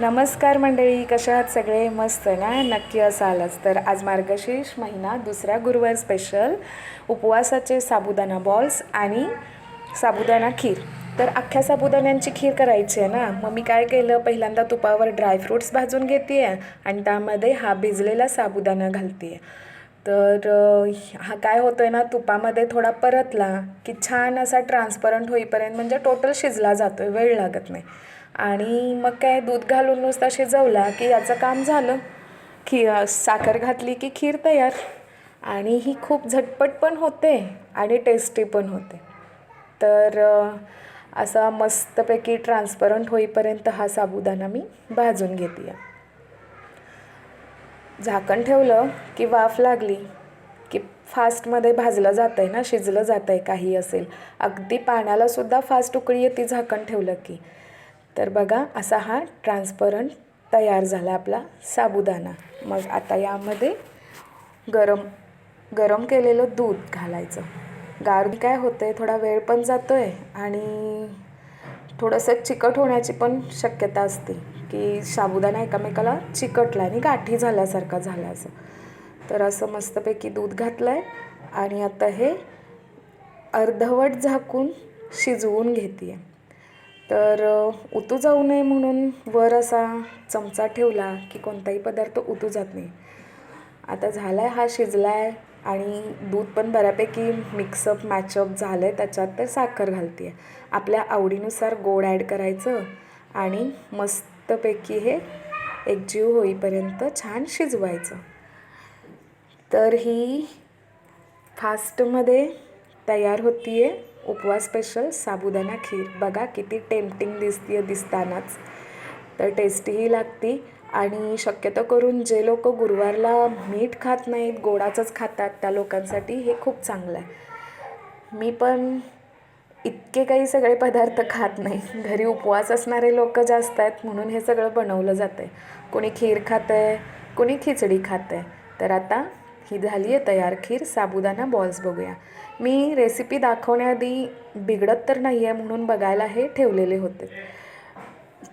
नमस्कार मंडळी कशा आहात सगळे? मस्त ना? नक्की असालच तर आज मार्गशीर्ष महिना दुसरा गुरुवार स्पेशल उपवासाचे साबुदाणा बॉल्स आणि साबुदाणा खीर. तर अख्ख्या साबुदाण्यांची खीर करायची आहे ना? मग मी काय केलं? पहिल्यांदा तुपावर ड्रायफ्रूट्स भाजून घेते आहे आणि त्यामध्ये हा भिजलेला साबुदाणा घालते आहे तर हा काय होतो आहे ना? तुपामध्ये थोडा परतला की छान असा ट्रान्सपरंट होईपर्यंत म्हणजे टोटल शिजला जातो आहे वेळ लागत नाही. आणि मग काय दूध घालून नुसता शिजवला की याचं काम झालं. खी साखर घातली की खीर तयार. आणि ही खूप झटपट पण होते आणि टेस्टी पण होते. तर असा मस्तपैकी ट्रान्सपरंट होईपर्यंत हा साबुदाणा मी भाजून घेते झाकण ठेवलं की वाफ लागली की फास्टमध्ये भाजलं जातं आहे ना शिजलं जातं आहे काही असेल. अगदी पाण्यालासुद्धा फास्ट उकळी येते झाकण ठेवलं की. तर बघा असा हा ट्रान्सपरंट तयार झाला आपला साबुदाणा. मग आता यामध्ये गरम गरम केलेलं दूध घालायचं. गार काय होतं आहे थोडा वेळ पण जातो आहे आणि थोडंसं चिकट होण्याची पण शक्यता असते की साबुदाणा एकामेकाला चिकटला आणि गाठी झाल्यासारखा झाला असं. तर असं मस्तपैकी दूध घातलं आहे आणि आता हे अर्धवट झाकून शिजवून घेते आहे तर उतू जाऊ नये म्हणून वर असा चमचा ठेवला की कोणताही पदार्थ उतू जात नाही. आता झाला आहे हा शिजला आहे आणि दूध पण बऱ्यापैकी मिक्सअप मॅचअप झालं आहे त्याच्यात तर साखर घालते आहे आपल्या आवडीनुसार गोड ॲड करायचं आणि मस्तपैकी हे एकजीव होईपर्यंत छान शिजवायचं. तर ही फास्टमध्ये तयार होती आहे उपवास स्पेशल साबुदाणा खीर. बघा किती टेम्पटिंग दिसते दिसतानाच. तर टेस्टीही लागती. आणि शक्यतो करून जे लोक गुरुवारला मीठ खात नाहीत गोडाचंच खातात त्या लोकांसाठी हे खूप चांगलं आहे. मी पण इतके काही सगळे पदार्थ खात नाही. घरी उपवास असणारे लोक जास्त आहेत म्हणून हे सगळं बनवलं जातं आहे कोणी खीर खातं आहे कोणी खिचडी खातं आहे तर आता ही झाली आहे तयार खीर. साबुदाणा बॉल्स बघूया. मी रेसिपी दाखवण्याआधी बिघडत तर नाही आहे म्हणून बघायला हे ठेवलेले होते.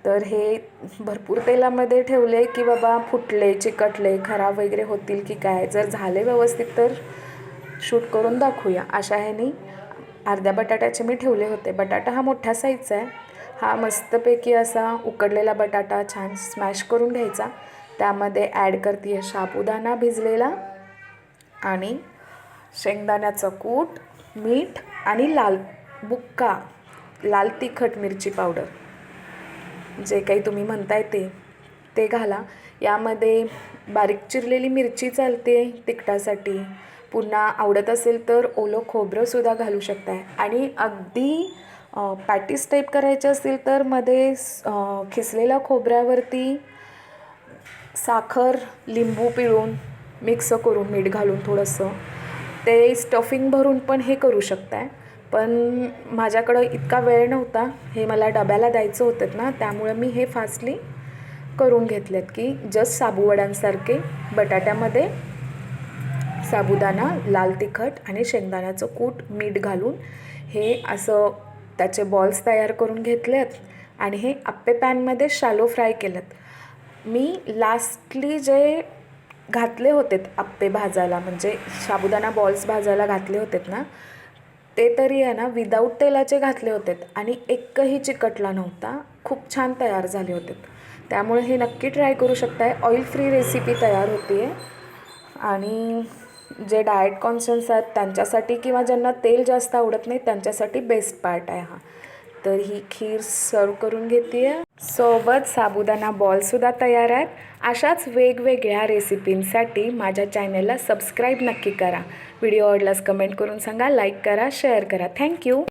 तर हे भरपूर तेलामध्ये ठेवले की बाबा फुटले चिकटले खराब वगैरे होतील की काय? जर झाले व्यवस्थित तर शूट करून दाखवूया. अशा ह्यानी अर्ध्या बटाट्याचे मी ठेवले होते. बटाटा हा मोठ्या साईजचा आहे. हा मस्तपैकी असा उकडलेला बटाटा छान स्मॅश करून घ्यायचा. त्यामध्ये ॲड करते आहे साबुदाणा भिजलेला. आणि शेंगदाण्याचं कूट मीठ आणि लाल बुक्का लाल तिखट मिरची पावडर. जे काही तुम्ही म्हणताय ते ते घाला. यामध्ये बारीक चिरलेली मिरची चालते तिखटासाठी. पुन्हा आवडत असेल तर ओलं खोबरंसुद्धा घालू शकताय. आणि अगदी पॅटीस टाईप करायचे असतील तर मध्ये खिसलेल्या खोबऱ्यावरती साखर लिंबू पिळून मिक्स करून मीठ घालून थोडंसं. ते स्टफिंग भरून पण हे करू शकताय. पण माझ्याकडं इतका वेळ नव्हता हे मला डब्याला द्यायचं होतं ना त्यामुळे मी हे फास्टली करून घेतलेत की जस्ट साबुवड्यांसारखे बटाट्यामध्ये साबुदाणा लाल तिखट आणि शेंगदाण्याचं कूट मीठ घालून हे असं त्याचे बॉल्स तयार करून घेतलेत आणि हे आप्पे पॅनमध्ये शालो फ्राय केलेत. मी लास्टली जे घातले होते आप्पे भाजायला म्हणजे साबुदाणा बॉल्स भाजायला घातले होते ना ते तरी आहे ना विदाऊट तेलाचे घातले होते आणि एकही चिकटला नव्हता खूप छान तयार झाले होते त्यामुळे हे नक्की ट्राय करू शकताय. ऑइल फ्री रेसिपी तयार होती आहे आणि जे डाएट कॉन्शन्स आहेत त्यांच्यासाठी किंवा ज्यांना तेल जास्त आवडत नाही त्यांच्यासाठी बेस्ट पार्ट आहे हा. तर ही खीर सर्व करून घेते आहे सोबत साबुदाणा बॉलसुद्धा तयार आहेत. अशाच वेगवेगळ्या रेसिपींसाठी माझ्या चॅनलला सबस्क्राईब नक्की करा. व्हिडिओ आवडल्यास कमेंट करून सांगा लाईक करा शेअर करा. थँक्यू